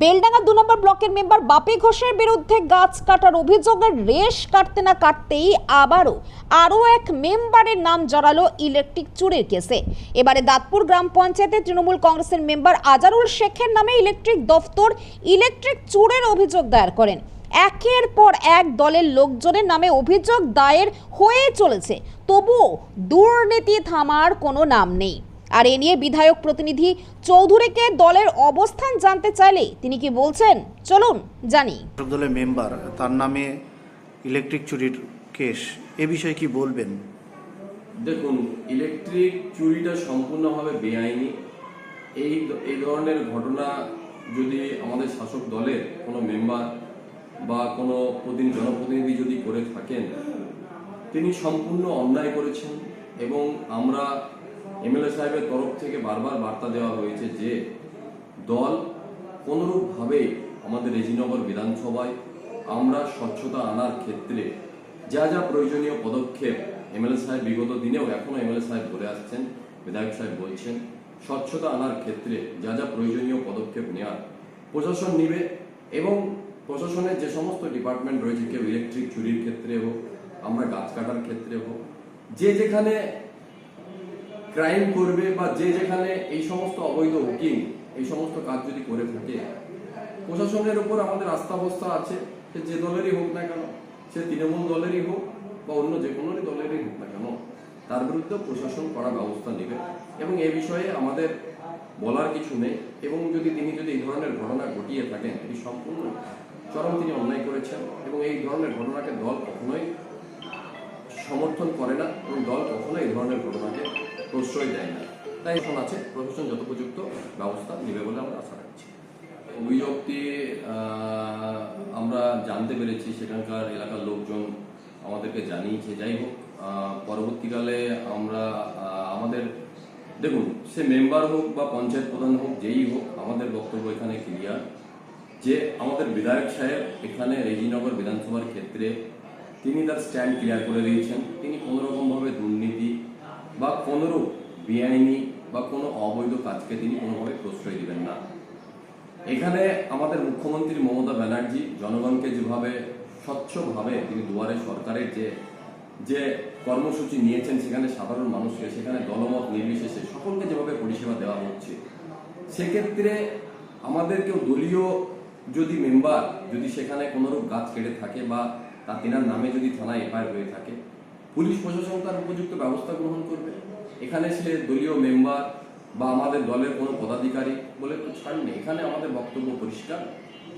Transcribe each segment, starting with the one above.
বেলডাঙ্গা দু নম্বর ব্লকের মেম্বার বাপি ঘোষের বিরুদ্ধে গাছ কাটার অভিযোগের রেশ কাটতে না কাটতেই আবারও আরও এক মেম্বারের নাম জড়ালো ইলেকট্রিক চুরির কেসে। এবারে দাঁতপুর গ্রাম পঞ্চায়েতে তৃণমূল কংগ্রেসের মেম্বার আজারুল শেখের নামে ইলেকট্রিক দফতর ইলেকট্রিক চুরের অভিযোগ দায়ের করেন। একের পর এক দলের লোকজনের নামে অভিযোগ দায়ের হয়ে চলেছে। তবুও দুর্নীতি থামার কোনো নাম নেই। আর এ নিয়ে বিধায়ক প্রতিনিধি চৌধুরীকে দলের অবস্থান জানতে চাইলে তিনি কি বলছেন? চলুন জানি। দলের মেম্বার তার নামে ইলেকট্রিক চুরির কেস এ বিষয়ে কি বলবেন? দেখুন ইলেকট্রিক চুরিটা সম্পূর্ণভাবে বেআইনি। এই এই ধরনের ঘটনা যদি আমাদের শাসক দলের কোনো মেম্বার বা কোনো প্রতিনিধি জনপ্রতিনিধি যদি করে থাকেন তিনি সম্পূর্ণ অন্যায় করেছেন এবং আমরা এমএলএ সাহেবের তরফ থেকে বারবার বার্তা দেওয়া হয়েছে যে দল কোনোরূপভাবে আমাদের রেজিনগর বিধানসভায় আমরা স্বচ্ছতা আনার ক্ষেত্রে যা যা প্রয়োজনীয় পদক্ষেপ এমএলএ সাহেব বিগত দিনেও এখনও এমএলএ সাহেব বলে আসছেন, বিধায়ক সাহেব বলছেন, স্বচ্ছতা আনার ক্ষেত্রে যা যা প্রয়োজনীয় পদক্ষেপ নেওয়ার প্রশাসন নিবে এবং প্রশাসনের যে সমস্ত ডিপার্টমেন্ট রয়েছে, কেউ ইলেকট্রিক চুরির ক্ষেত্রে হোক, আমরা গাছ কাটার ক্ষেত্রে হোক, যে যেখানে ক্রাইম করবে বা যে যেখানে এই সমস্ত অবৈধ হুকিং এই সমস্ত কাজ যদি করে থাকে, প্রশাসনের উপর আমাদের আস্থা ভরসা আছে, সে যে দলেরই হোক না কেন, সে তৃণমূল দলেরই হোক বা অন্য যে কোনো দলেরই হোক না কেন, তার বিরুদ্ধে প্রশাসন করা ব্যবস্থা নেবে। এবং এ বিষয়ে আমাদের বলার কিছু নেই। এবং যদি তিনি যদি এই ধরনের ঘটনা ঘটিয়ে থাকেন, এটি সম্পূর্ণ চরম তিনি অন্যায় করেছেন। এবং এই ধরনের ঘটনাকে দল কখনোই সমর্থন করে না। এবং দল কখনো এই ধরনের ঘটনাকে প্রশ্রয় দেয় না। তাই এখন আছে, প্রশাসন যথোপযুক্ত ব্যবস্থা নেবে বলে আমরা আশা রাখছি। অভিযোগটি আমরা জানতে পেরেছি, সেখানকার এলাকার লোকজন আমাদেরকে জানিয়েছে। যাই হোক পরবর্তীকালে আমরা আমাদের, দেখুন, সে মেম্বার হোক বা পঞ্চায়েত প্রধান হোক, যেই হোক, আমাদের বক্তব্য এখানে ক্লিয়ার যে আমাদের বিধায়ক সাহেব এখানে রেজিনগর বিধানসভার ক্ষেত্রে তিনি তার স্ট্যান্ড ক্লিয়ার করে দিয়েছেন। তিনি কোনোরকমভাবে দুর্নীতি বা কোনোরূপ বেআইনি বা কোনো অবৈধ কাজকে তিনি কোনোভাবে প্রশ্রয় দিবেন না। এখানে আমাদের মুখ্যমন্ত্রী মমতা ব্যানার্জি জনগণকে যেভাবে স্বচ্ছভাবে তিনি দুয়ারে সরকারের যে যে কর্মসূচি নিয়েছেন সেখানে সাধারণ মানুষকে, সেখানে দলমত নির্বিশেষে সকলকে যেভাবে পরিষেবা দেওয়া হচ্ছে, সেক্ষেত্রে আমাদের কেউ দলীয় যদি মেম্বার যদি সেখানে কোনোরূপ গাছ কেটে থাকে বা তার তেনার নামে যদি থানায় এফআইআর হয়ে থাকে পুলিশ প্রশাসন তার উপযুক্ত ব্যবস্থা গ্রহণ করবে। এখানে সে দলীয় মেম্বার বা আমাদের দলের কোনো পদাধিকারী বলে তো ছাড় নেই। এখানে আমাদের বক্তব্য পরিষ্কার।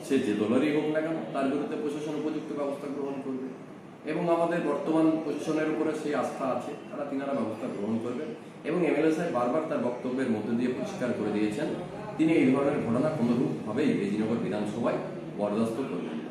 সে যে দলেরই হোক না কেন, তার বিরুদ্ধে প্রশাসন উপযুক্ত ব্যবস্থা গ্রহণ করবে। এবং আমাদের বর্তমান প্রশাসনের উপরে সেই আস্থা আছে, তারা তিনারা ব্যবস্থা গ্রহণ করবেন। এবং এমএলএ সাহেব বারবার তার বক্তব্যের মধ্যে দিয়ে পরিষ্কার করে দিয়েছেন, তিনি এই ধরনের ঘটনা কোনোরূপভাবেই রেজিনগর বিধানসভায় বরদাস্ত করবেন।